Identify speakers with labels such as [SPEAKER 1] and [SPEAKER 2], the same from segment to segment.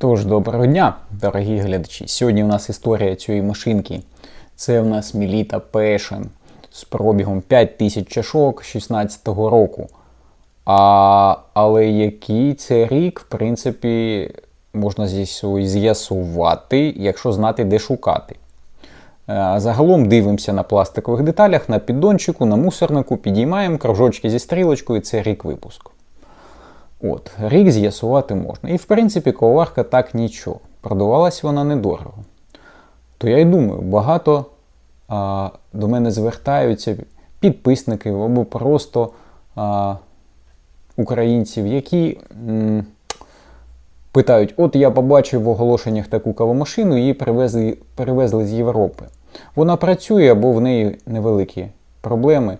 [SPEAKER 1] Тож, доброго дня, дорогі глядачі. Сьогодні у нас історія цієї машинки. Це у нас Міліта Passion з пробігом 5000 чашок 16-го року. А, але який це рік, в принципі, можна з'ясу- з'ясувати, якщо знати, де шукати. Е, Загалом дивимося на пластикових деталях, на піддончику, на мусорнику, підіймаємо кружочки зі стрілочкою, це рік випуску. От, рік з'ясувати можна. І в принципі, коварка так нічого. Продавалась вона недорого. То я й думаю, багато а, до мене звертаються підписники або просто а, українців, які м, питають: от я побачив в оголошеннях таку кавомашину, її привезли, перевезли з Європи. Вона працює або в неї невеликі проблеми.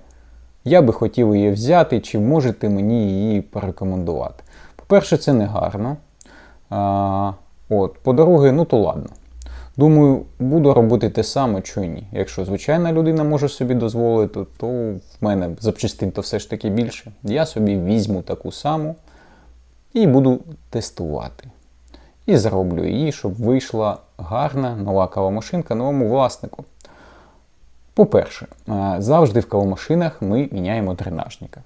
[SPEAKER 1] Я би хотів її взяти, чи можете мені її порекомендувати. По-перше, це не гарно. А, от, по-друге, ну то ладно. Думаю, буду робити те саме, й ні. Якщо звичайна людина може собі дозволити, то в мене запчастин то все ж таки більше. Я собі візьму таку саму і буду тестувати. І зроблю її, щоб вийшла гарна нова кавомашинка новому власнику. По-перше, е, завжди в кавомашинах ми міняємо дренажника.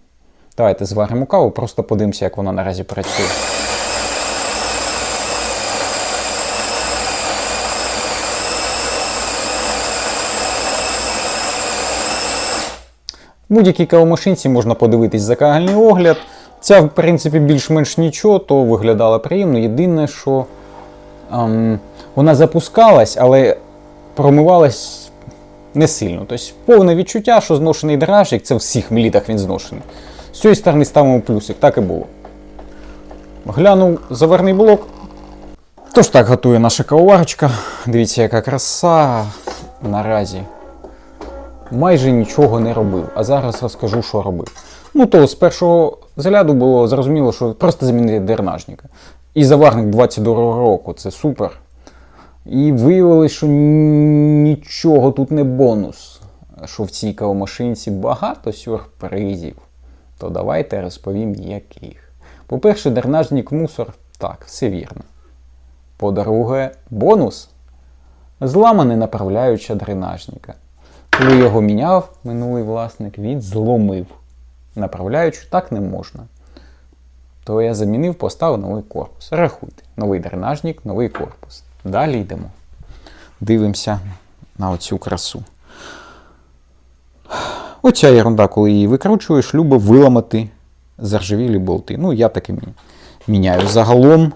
[SPEAKER 1] Давайте зваримо каву, просто подивимося, як вона наразі працює. В будь-якій кавомашинці можна подивитись загальний огляд. Ця, в принципі, більш-менш нічого, то виглядала приємно. Єдине, що ем, вона запускалась, але промивалась не сильно. Тобто повне відчуття, що зношений дражик, це в всіх мілітах він зношений. З цієї сторони ставимо плюсик, так і було. Глянув заварний блок. Тож так готує наша кавоварочка. Дивіться, яка краса наразі. Майже нічого не робив, а зараз розкажу, що робив. Ну то з першого загляду було зрозуміло, що просто замінити дернажника. І заварник 22 року, це супер. І виявилось, що нічого тут не бонус. Що в цій кавомашинці багато сюрпризів. То давайте розповім, яких. По-перше, дернажник мусор. Так, все вірно. По-друге, бонус. Зламане направляюча дренажника. Коли його міняв минулий власник, він зломив. Направляючу так не можна. То я замінив, поставив новий корпус. Рахуйте, новий дренажник, новий корпус. Далі йдемо. Дивимося на оцю красу. Оця ерунда, коли її викручуєш, любить виламати заржавілі болти. Ну, я таки міняю. Загалом,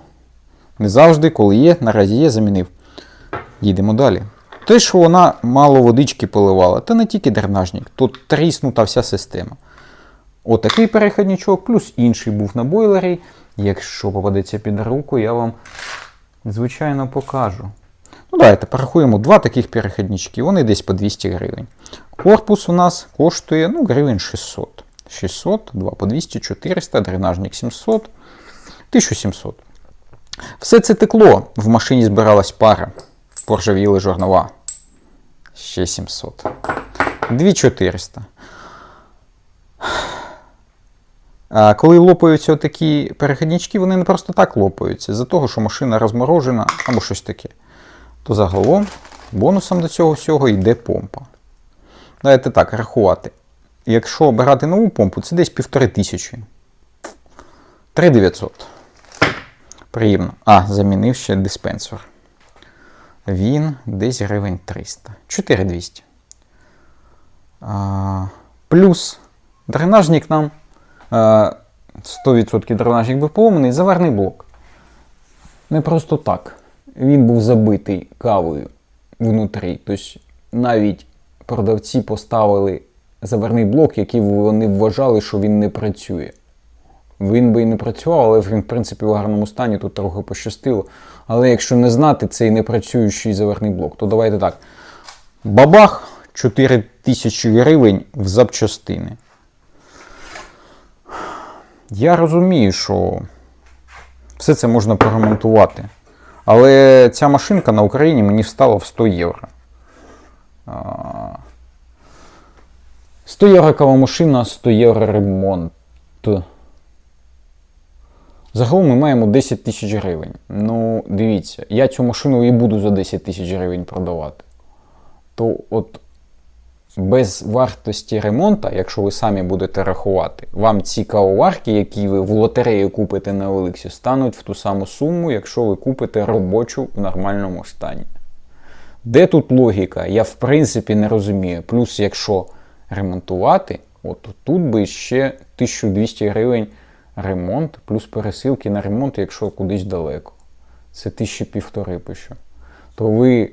[SPEAKER 1] не завжди, коли є, наразі є, замінив. Їдемо далі. Те, що вона мало водички поливала, та не тільки дренажник, тут тріснута вся система. Отакий перехідничок, плюс інший був на бойлері. Якщо попадеться під руку, я вам, звичайно, покажу. Ну, давайте порахуємо два таких перехіднички. Вони десь по 200 гривень. Корпус у нас коштує ну, гривень 600. 600, 2 по 200, 400, дренажник 700, 1700. Все це текло. В машині збиралась пара. Поржавіли жорнова. Ще 700. 2400. А коли лопаються такі перехіднички, вони не просто так лопаються, з-за того, що машина розморожена або щось таке. То загалом бонусом до цього всього йде помпа. Давайте так, рахувати. Якщо обирати нову помпу, це десь півтори тисячі. 3900. Приємно. А, замінив ще диспенсер. Він десь гривень 300. 4200. А, плюс дренажник нам. А, 100% дренажник був поломаний, заварний блок. Не просто так. Він був забитий кавою внутрі. Тобто навіть продавці поставили заварний блок, який вони вважали, що він не працює. Він би і не працював, але він, в принципі, в гарному стані тут трохи пощастило. Але якщо не знати цей непрацюючий заварний блок, то давайте так. Бабах 4 тисячі гривень в запчастини. Я розумію, що все це можна поремонтувати. Але ця машинка на Україні мені встала в 100 євро. 100 євро кава машина, 100 євро ремонт. Загалом ми маємо 10 тисяч гривень. Ну, дивіться, я цю машину і буду за 10 тисяч гривень продавати. То от без вартості ремонту, якщо ви самі будете рахувати, вам ці кавоварки, які ви в лотереї купите на Олексі, стануть в ту саму суму, якщо ви купите робочу в нормальному стані. Де тут логіка? Я в принципі не розумію. Плюс, якщо ремонтувати, от тут би ще 1200 гривень ремонт, плюс пересилки на ремонт, якщо кудись далеко. Це тисячі півтори пишу. То ви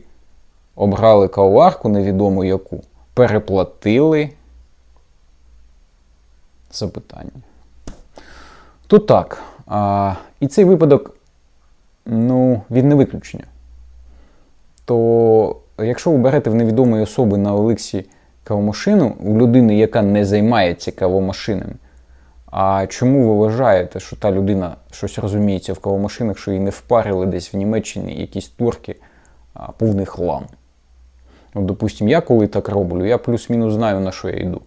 [SPEAKER 1] обрали каварку, невідомо яку, переплатили. Запитання. Тут так. А, і цей випадок, ну, він не виключення. То якщо ви берете в невідомої особи на Олексі кавомашину, у людини, яка не займається кавомашинами, а чому ви вважаєте, що та людина щось розуміється в кавомашинах, що її не впарили десь в Німеччині якісь турки, а повний хлам? От, допустим, я коли так роблю, я плюс-мінус знаю, на що я йду.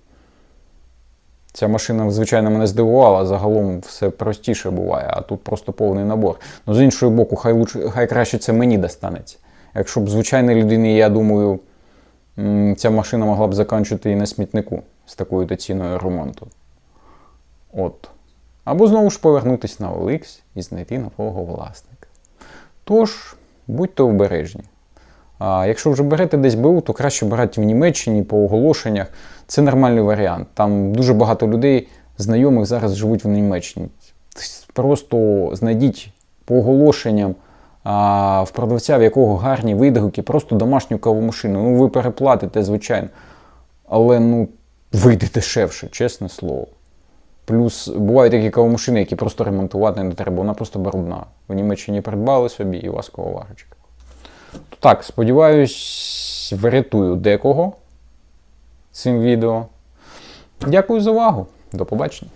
[SPEAKER 1] Ця машина, звичайно, мене здивувала, загалом все простіше буває, а тут просто повний набор. Ну, з іншого боку, хай, лучше, хай краще це мені достанеться. Якщо б звичайній людині, я думаю, ця машина могла б закінчити і на смітнику з такою то ціною ремонту. От. Або знову ж повернутися на OLX і знайти нового власника. Тож, будьте обережні. А якщо вже берете десь БУ, то краще брати в Німеччині по оголошеннях. Це нормальний варіант. Там дуже багато людей, знайомих зараз живуть в Німеччині. Просто знайдіть по оголошенням а, в продавця, в якого гарні видгуки, просто домашню кавомашину. Ну, ви переплатите, звичайно. Але ну, вийде дешевше, чесне слово. Плюс бувають такі кавомашини, які просто ремонтувати не треба, вона просто брудна. В Німеччині придбали собі і у вас кавоварочка. Так, сподіваюсь, врятую декого цим відео. Дякую за увагу. До побачення.